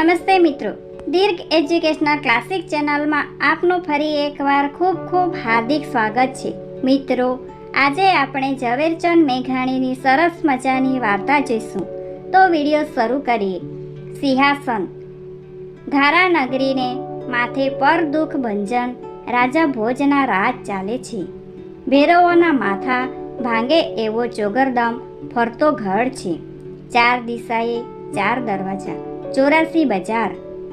નમસ્તે મિત્રો. દીર્ઘ educational classic ચેનલમાં આપનું ફરી એકવાર ખૂબ ખૂબ હાર્દિક સ્વાગત છે. મિત્રો, આજે આપણે ઝવેરચંદ મેઘાણીની સરસ મજાની વાર્તા જોઈશું. તો વીડિયો શરૂ કરીએ. સિંહાસન. ધારા નગરીને માથે પર દુઃખ ભંજન રાજા ભોજના રાજ ચાલે છે. ભેરવોના માથા ભાંગે એવો ચોગરદમ ફરતો ઘડ છે. ચાર દિશાએ ચાર દરવાજા. ચોરાસી બજાર,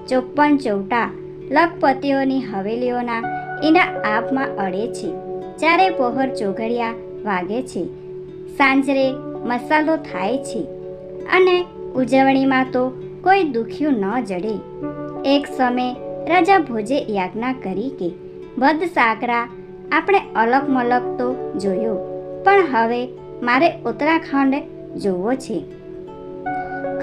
ચોપ્પન ચૌટા, લખપતિઓની હવેલીઓના એના આપમાં અડે છે. ચારે પહોર ચોઘડિયા વાગે છે. સાંજરે મસાલો થાય છે. અને ઉજવણીમાં તો કોઈ દુખ્યું ન જડે. એક સમય રાજા ભોજે યાજ્ઞા કરી કે બધ સાકરા આપણે અલગ મલક તો જોયો, પણ હવે મારે ઉત્તરાખંડ જોવો છે.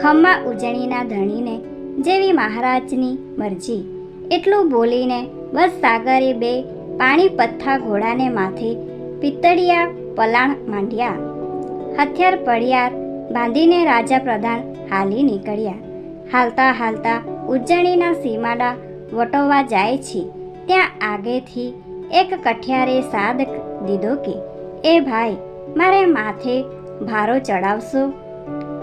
ખમ્મા ઉજણીના ધણીને જેવી મહારાજની મરજી. એટલું બોલીને બસ સાગરે બે પાણી પથ્થા ઘોડાને માથે પિત્તળિયા પલાણ માંડ્યા. હથિયાર પડિયાર બાંધીને રાજા પ્રધાન હાલી નીકળ્યા. હાલતા હાલતા ઉજ્જણીના સીમાડા વટોવા જાય છે. ત્યાં આગેથી એક કઠિયારે સાદ દીધો કે, એ ભાઈ, મારે માથે ભારો ચડાવશો?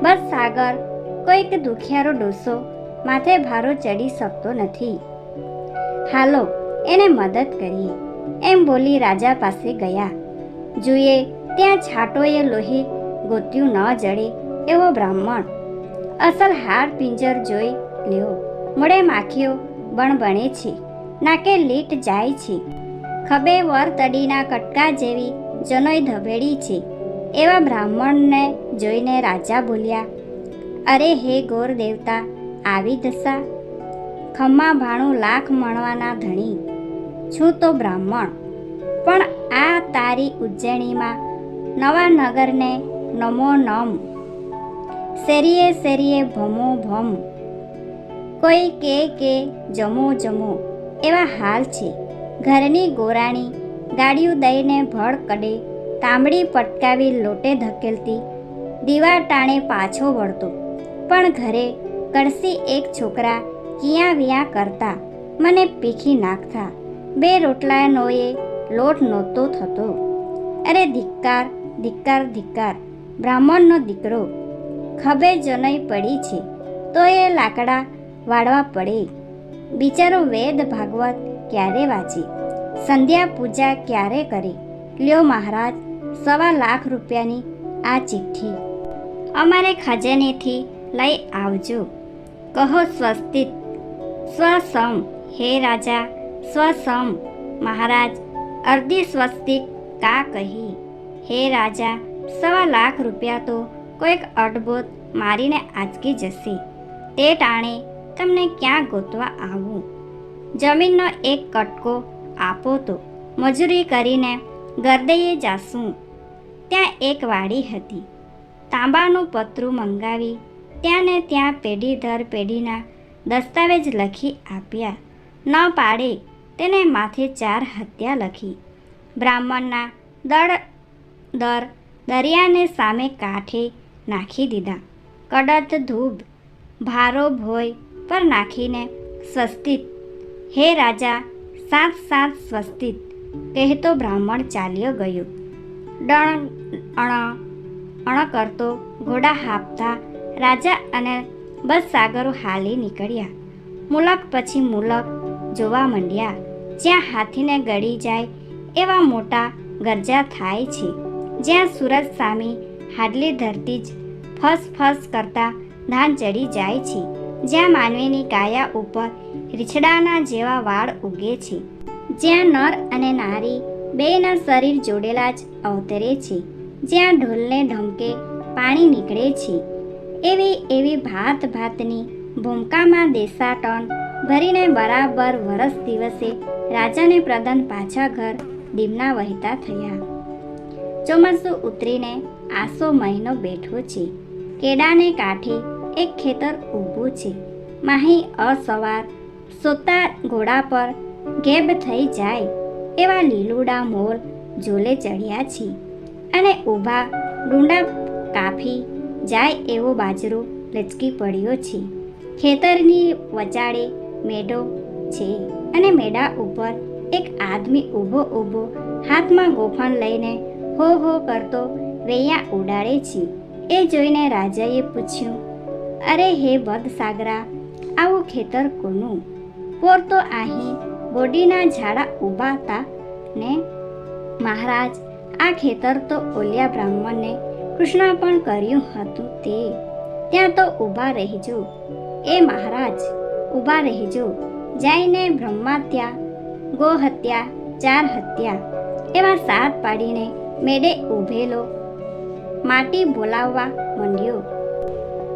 બસ સાગર કોઈક દુખિયારો ડોસો, માથે ભારો ચડી શકતો નથી. હાલો, એને મદદ કરીએ. એમ બોલી રાજા પાસે ગયા. જોઈએ ત્યાં છાટોએ લોહી ગોત્યું ન જડે એવો બ્રાહ્મણ. અસલ હાર પિંજર જોઈ લ્યો. મોડે માખીઓ બણબણે છે. નાકે લીટ જાય છે. ખભે વર તડીના કટકા જેવી જનોઈ ધબેડી છે. એવા બ્રાહ્મણને જોઈને રાજા બોલ્યા અરે હે ગોર દેવતા આવી દશા. ખમ્મા ભાણું લાખ મણવાના ધણી. છું તો બ્રાહ્મણ. પણ આ તારી ઉજ્જૈણીમાં નવા નગરને નમો નમ. શેરીએ શેરીએ ભમો ભમ. કોઈ કે કે જમો જમો. એવા હાલ છે. ઘરની ગોરાણી ગાડિયું દઈને ભળ કડે, તાંબડી પટકાવી લોટે ધકેલતી, દીવા ટાણે પાછો વળતો. પણ ઘરે કળસી એક છોકરા કિયા વિયા કરતા મને પીખી નાખતા. બે રોટલાનોએ લોટ નહોતો થતો. અરે ધિક્કાર ધિક્કાર ધિક્કાર, બ્રાહ્મણનો દીકરો. ખભે જનઈ પડી છે, તો એ લાકડા વાળવા પડે. બિચારો વેદ ભાગવત ક્યારે વાંચે? સંધ્યા પૂજા ક્યારે કરી? લ્યો મહારાજ, સવા લાખ રૂપિયાની આ ચિઠ્ઠી. અમારે ખજાનેથી લઈ આવજો. કહો સ્વસ્તિત, સ્વસમ, હે રાજા, સ્વસમ, મહારાજ, અર્ધી સ્વસ્તિક કા કહી? હે રાજા, સવા લાખ રૂપિયા તો કોઈક અડબોત મારીને આંચકી જશે. તે ટાણે તમને ક્યાં ગોતવા આવું? જમીનનો એક કટકો આપો તો મજૂરી કરીને ગરદઈએ જાશું ત્યાં એક વાડી હતી. તાંબાનું પતરું મંગાવી ત્યાં ને ત્યાં પેઢી દર પેઢીના દસ્તાવેજ લખી આપ્યા. ન પાડે તેને માથે ચાર હત્યા લખી. બ્રાહ્મણના દળ દર દરિયાને સામે કાંઠે નાખી દીધા. કડત ધૂબ, ભારો ભોય પર નાખીને સ્વસ્તિત. હે રાજા, સાત સાત સ્વસ્તિત, કહેતો બ્રાહ્મણ ચાલ્યો ગયો. ડણ, અણ અણ કરતો ઘોડા હાંફતા રાજા અને બસ સાગરો હાલી નીકળ્યા. મુલક પછી મુલક જોવા માંડ્યા. જ્યાં હાથીને ગળી જાય એવા મોટા ગરજા થાય છે. જ્યાં સૂરજ સામી હાડલી ધરતી જ ફસ ફસ કરતા ધાન ચડી જાય છે. જ્યાં માનવીની કાયા ઉપર રીછડાના જેવા વાળ ઉગે છે. જ્યાં નર અને નારી બેના શરીર જોડેલા જ અવતરે છે. જ્યાં ઢોલને ઢમકે પાણી નીકળે છે. એવી એવી ભાત ભાતની ભૂમકામાં દેસાટન ભરીને બરાબર વરસ દિવસે રાજાને પ્રધાન પાછા ઘર દીમના વહેતા થયા. ચોમાસું ઉતરીને આસો મહિનો બેઠો છે. કેડાને કાંઠે એક ખેતર ઊભું છે. માહી અસવાર સોતા ઘોડા પર ગેબ થઈ જાય એવા લીલુડા મોર ઝોલે ચડ્યા છે. અને ઊભા ડુંડા કાફી જાય એવો બાજરો લચકી પડ્યો છે. ખેતરની વચાડે મેઢો છે અને મેઢા ઉપર એક આદમી ઊભો ઊભો હાથમાં ગોફણ લઈને હો હો કરતો વૈયા ઉડાડે છે. એ જોઈને રાજાએ પૂછ્યું, અરે હે બદસાગરા આવું ખેતર કોનું? પોર તો અહીં બોડીના ઝાડા ઊભા હતા ને? મહારાજ, આ ખેતર તો ઓલિયા બ્રાહ્મણને કૃષ્ણ પણ કર્યું હતું તે. ત્યાં તો ઊભા રહેજો. એ મહારાજ, ઊભા રહેજો. જઈને બ્રહ્માત્યા ગોહત્યા ચાર હત્યા એવા સાત પાડીને મેડે ઊભેલો. માટી બોલાવવા માંડ્યો.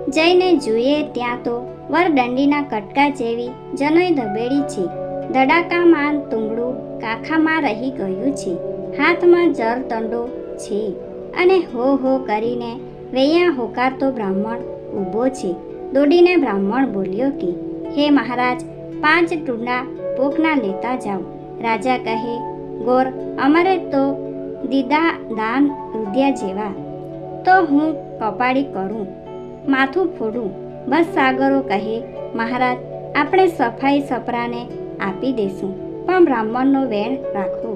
જઈને જોઈએ ત્યાં તો વરદંડીના કટકા જેવી જનોય ધબેડી છે. ધડાકામાં તુંગડું કાખામાં રહી ગયું છે. હાથમાં જર તંડો છે. અને હો હો કરીને વૈયા હોકારતો બ્રાહ્મણ ઊભો છે. દોડીને બ્રાહ્મણ બોલ્યો કે, હે મહારાજ, પાંચ ટુંડા પોકના લેતા જાઓ. રાજા કહે, ગોર, અમારે તો દીદા દાન રુદિયા જેવા. તો હું કપાડી કરું, માથું ફોડું. બસ સાગરો કહે, મહારાજ, આપણે સફાઈ સપરાને આપી દેશું. પણ બ્રાહ્મણનો વેણ રાખો.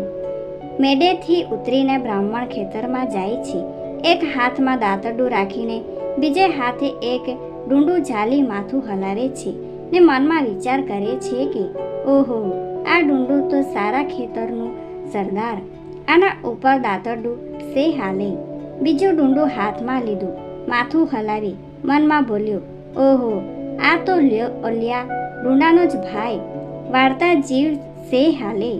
મેડેથી ઉતરીને બ્રાહ્મણ ખેતરમાં જાય છે. એક હાથમાં દાંતરડું રાખીને બીજે હાથે એક ડુંડું ઝાલી માથું હલાવે છે ને મનમાં વિચાર કરે છે કે, ઓહો, આ ડુંડું તો સારા ખેતરનું સરદાર. આના ઉપર દાંતરડું સે હાલે. બીજું ડુંડું હાથમાં લીધું, માથું હલાવી મનમાં બોલ્યો, ઓહો, આ તો લ્યો ઓલિયા ડુંડાનો જ ભાઈ. વાર્તા જીવ સે હાલે.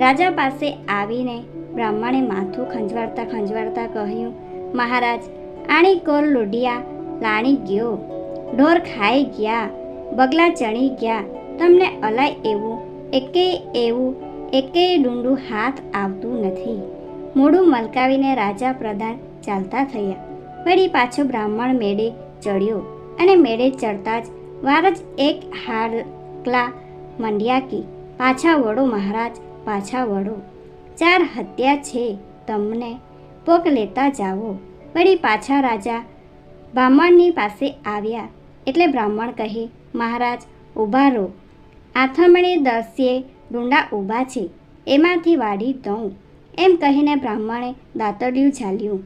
રાજા પાસે આવીને બ્રાહ્મણે માથું ખંજવાળતા ખંજવાળતા કહ્યું, મહારાજ આણી કોર લોઢિયા લાણી ગયો. ઢોર ખાઈ ગયા, બગલા ચણી ગયા. તમને અલાય એવું એકેય એવું એકેય ડુંડું હાથ આવતું નથી. મોઢું મલકાવીને રાજા પ્રધાન ચાલતા થયા. વળી પાછો બ્રાહ્મણ મેળે ચડ્યો અને મેળે ચડતા જ વાર જ એક હાડકલા મંડ્યા કે પાછા વળો મહારાજ પાછા વળો. ચાર હત્યા છે તમને. પોક લેતા જાઓ. વળી પાછા રાજા બ્રાહ્મણની પાસે આવ્યા. એટલે બ્રાહ્મણ કહે, મહારાજ, ઊભા રહો. આથમણે દસ્યે ડુંડા ઊભા છે. એમાંથી વાળી દઉં. એમ કહીને બ્રાહ્મણે દાંતડિયું ઝાલ્યું.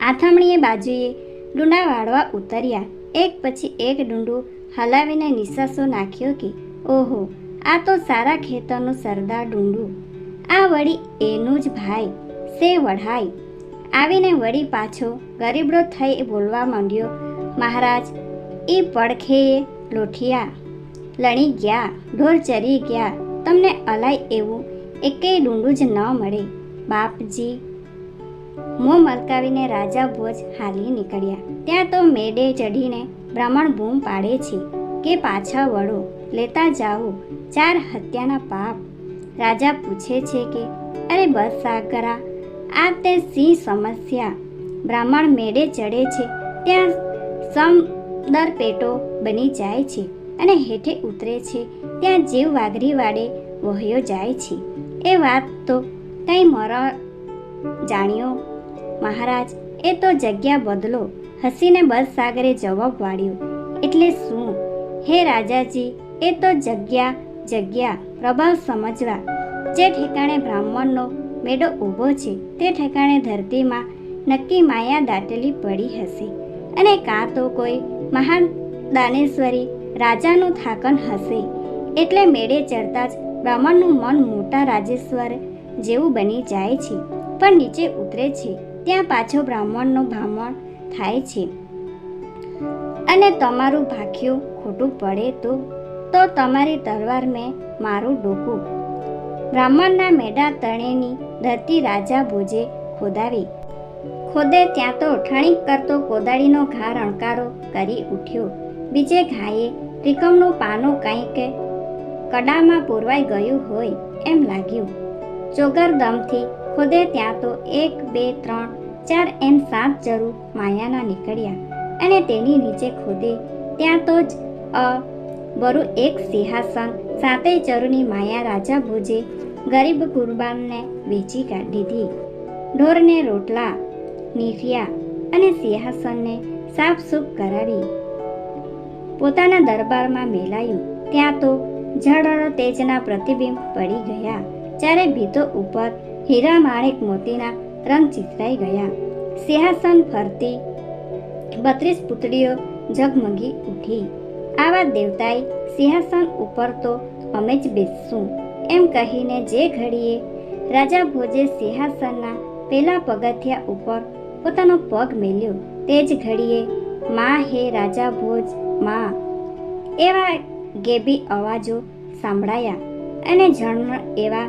આથમણીએ બાજુએ ડુંડા વાળવા ઉતર્યા. એક પછી એક ડુંડું હલાવીને નિશાસો નાખ્યો કે, ઓહો આ તો સારા ખેતરનું સરદાર ડુંડું. આ વળી એનું જ ભાઈ, સે વઢાઈ. આવીને વળી પાછો ગરીબડો થઈ બોલવા માંડ્યો, મહારાજ એ પડખે લોઠિયા. લણી ગયા, ઢોર ચરી ગયા. તમને અલાય એવું એકેય ડુંડું જ ન મળે. બાપજી મોં મલકાવીને રાજા ભોજ હાલી નીકળ્યા. ત્યાં તો મેડે ચઢીને બ્રાહ્મણ બૂમ પાડે છે કે પાછા વળો. લેતા જાઓ. ચાર હત્યાના પાપ. રાજા પૂછે છે કે, અરે બસ સાગરા, આ તે સિંહ સમસ્યા. બ્રાહ્મણ મેળે ચડે છે. ત્યાં સમદર પેટો બની જાય છે અને હેઠે ઉતરે છે. ત્યાં જીવ વાઘરી વાડે વહ્યો જાય છે. એ વાત તો કંઈ મર જાણ્યો. મહારાજ, એ તો જગ્યા બદલો. હસીને બસ સાગરે જવાબ વાળ્યો, એટલે શું? હે રાજાજી એ તો જગ્યા જગ્યા, પ્રભાવ સમજવા. જે ઠેકાણે બ્રાહ્મણનો મેડો ઊભો છે, તે ઠેકાણે ધરતીમાં નક્કી માયા દાટેલી પડી હશે. અને કાં તો કોઈ મહાન દાનેશ્વરી રાજાનું થાકન હશે. એટલે મેળે ચડતા જ બ્રાહ્મણનું મન મોટા રાજેશ્વર જેવું બની જાય છે. પણ નીચે ઉતરે છે, ત્યાં પાછો બ્રાહ્મણનો ભ્રામણ થાય છે. અને તમારું ભાખ્યું ખોટું પડે તો તો તમારી તલવાર મેં મારું ડોકું. બ્રાહ્મણના મેઢા તણેની ધરતી રાજા ભોજે ખોદાવી. ખોદે ત્યાં તો ઠણીક કરતો કોદાળીનો ઘા રણકારો કરી ઉઠ્યો. બીજે ઘાએ ત્રિકમનું પાનું કંઈક કડામાં પૂરવાઈ ગયું હોય એમ લાગ્યું. ચોગર દમથી ખોદે ત્યાં તો એક, બે, ત્રણ, ચાર એમ સાત જરૂર માયાના નીકળ્યા. અને તેની નીચે ખોદે ત્યાં તો જ અ બરું એક સિંહાસન સાતેય ચરુની માયા રાજા ભોજે ગરીબ કુરબાનને વેચી દીધી. ઢોરને રોટલા નીઠિયા અને સિંહાસનને સાફ સૂફ કરાવી. પોતાના દરબારમાં મેલાયું. ત્યાં તો જળ તેજના પ્રતિબિંબ પડી ગયા. ચારે ભીતો ઉપર હીરા માણેક મોતીના રંગ ચિતરાઈ ગયા. સિંહાસન ફરતી બત્રીસ પુતળીઓ ઝગમગી ઉઠી. આવા દેવતાએ સિંહાસન ઉપર તો અમે જ બેસશું. એમ કહીને જે ઘડીએ રાજા ભોજે સિંહાસનના પેલા પગથિયા ઉપર પોતાનો પગ મેલ્યો. તે જ ઘડીએ, માં હે રાજા ભોજ, માં. એવા ગેબી અવાજો સાંભળાયા અને જણ, એવા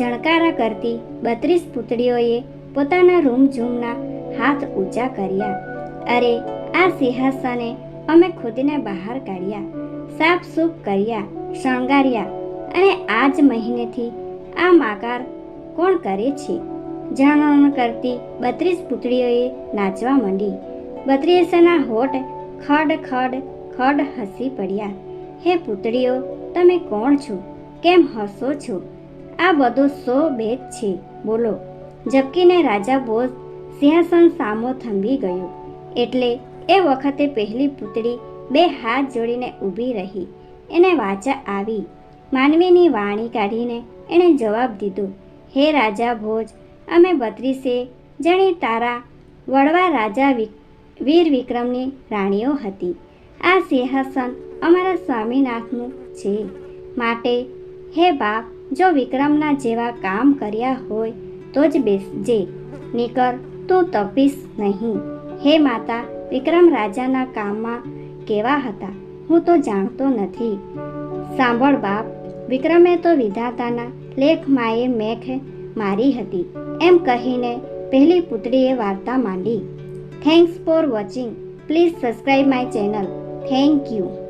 જણકારા કરતી બત્રીસ પુતળીઓએ પોતાના રૂમઝૂમના હાથ ઊંચા કર્યા. અરે, આ સિંહાસને અમે ખુદને બહાર કાઢ્યા સાફ સૂફ કર્યા, શણગાર્યા અને આ જ મહિનેથી આ માકાર કોણ કરે છે? જાણણ કરતી બત્રીસ પુતળીઓએ નાચવા માંડી. બત્રીસના હોઠ ખડ ખડ ખડ હસી પડ્યા. હે પુતળીઓ, તમે કોણ છો? કેમ હસો છો? આ બધો સો ભેદ છે? બોલો. ઝબકીને રાજા બોઝ સિંહાસન સામો થંભી ગયો. એટલે એ વખતે પહેલી પુતળી બે હાથ જોડીને ઊભી રહી. એને વાચા આવી. માનવીની વાણી કાઢીને એણે જવાબ દીધો, હે રાજા ભોજ, અમે બત્રીસે જણી તારા વડવા રાજા વીર વિક્રમની રાણીઓ હતી. આ સિંહાસન અમારા સ્વામીનાથનું છે. માટે હે બાપ, જો વિક્રમના જેવા કામ કર્યા હોય તો જ બેસજે, નીકર તું તપીશ નહીં. હે માતા વિક્રમ રાજાના કામમાં કેવા હતા હું તો જાણતો નથી. સાંભળ બાપ, વિક્રમે તો વિધાતાના લેખ માએ મેખ મારી હતી. એમ કહીને પહેલી પુતળીએ વાર્તા માંડી. Thanks for watching please subscribe my channel thank you